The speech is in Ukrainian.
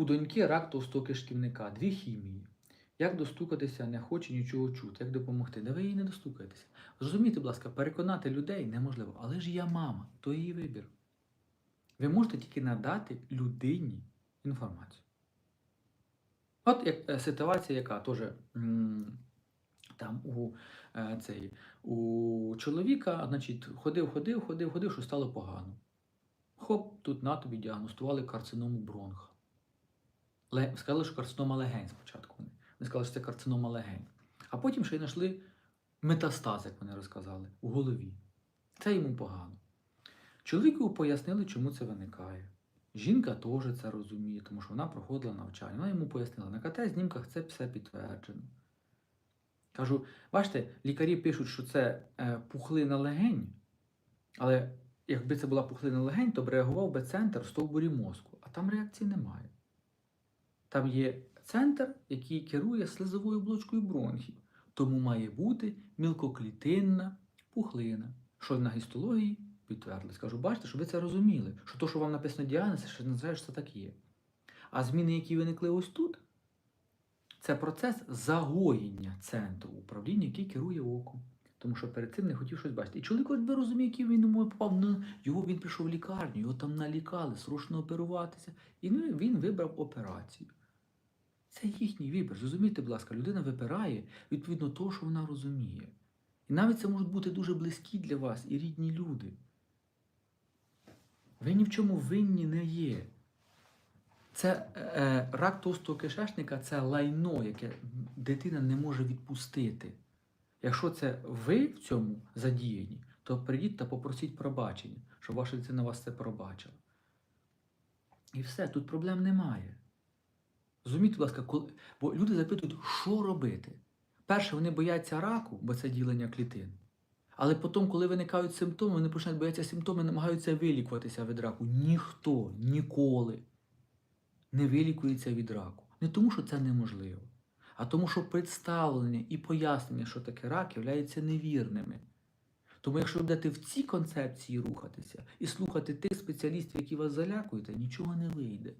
У доньки рак товстого кишківника, дві хімії. Як достукатися, не хоче нічого чути, як допомогти? Да ви їй не достукаєтеся. Зрозумійте, будь ласка, переконати людей неможливо. Але ж я мама, то її вибір. Ви можете тільки надати людині інформацію. От як е, ситуація, яка теж там у, е, цей, у чоловіка, значить, ходив, ходив, ходив, ходив, що стало погано. Хоп, тут на тобі діагностували карциному бронха. Сказали, що карцинома легень спочатку. Вони Вони сказали, що це карцинома легень. А потім ще й знайшли метастаз, як вони розказали, у голові. Це йому погано. Чоловіку пояснили, чому це виникає. Жінка теж це розуміє, тому що вона проходила навчання. Вона йому пояснила, на КТ-знімках це все підтверджено. Кажу, бачите, лікарі пишуть, що це е, пухлина легень, але якби це була пухлина легень, то б реагував би центр в стовбурі мозку, а там реакції немає. Там є центр, який керує слизовою оболочкою бронхів, тому має бути мілкоклітинна пухлина, що на гістології підтвердили. Скажу, бачите, щоб ви це розуміли, що то, що вам написано діагноз, ще не означає, що це так є. А зміни, які виникли ось тут, це процес загоєння центру управління, який керує оком. Тому що перед цим не хотів щось бачити. І чоловік ось би розуміє, який він йому попав на його, він прийшов в лікарню, його там налікали, срочно оперуватися. І ну, він вибрав операцію. Це їхній вибір. Зрозумійте, будь ласка, людина вибирає відповідно того, що вона розуміє. І навіть це можуть бути дуже близькі для вас і рідні люди. Ви ні в чому винні не є. Це е, е, рак товстого кишечника це лайно, яке дитина не може відпустити. Якщо це ви в цьому задіяні, то прийдіть та попросіть пробачення, щоб ваша дитина вас це пробачила. І все, тут проблем немає. Розумієте, будь ласка, коли... бо люди запитують, що робити. Перше, вони бояться раку, бо це ділення клітин. Але потім, коли виникають симптоми, вони починають боятися симптоми, намагаються вилікуватися від раку. Ніхто ніколи не вилікується від раку. Не тому, що це неможливо, а тому, що представлення і пояснення, що таке рак, являються невірними. Тому, якщо ви будете в цій концепції рухатися і слухати тих спеціалістів, які вас залякують, нічого не вийде.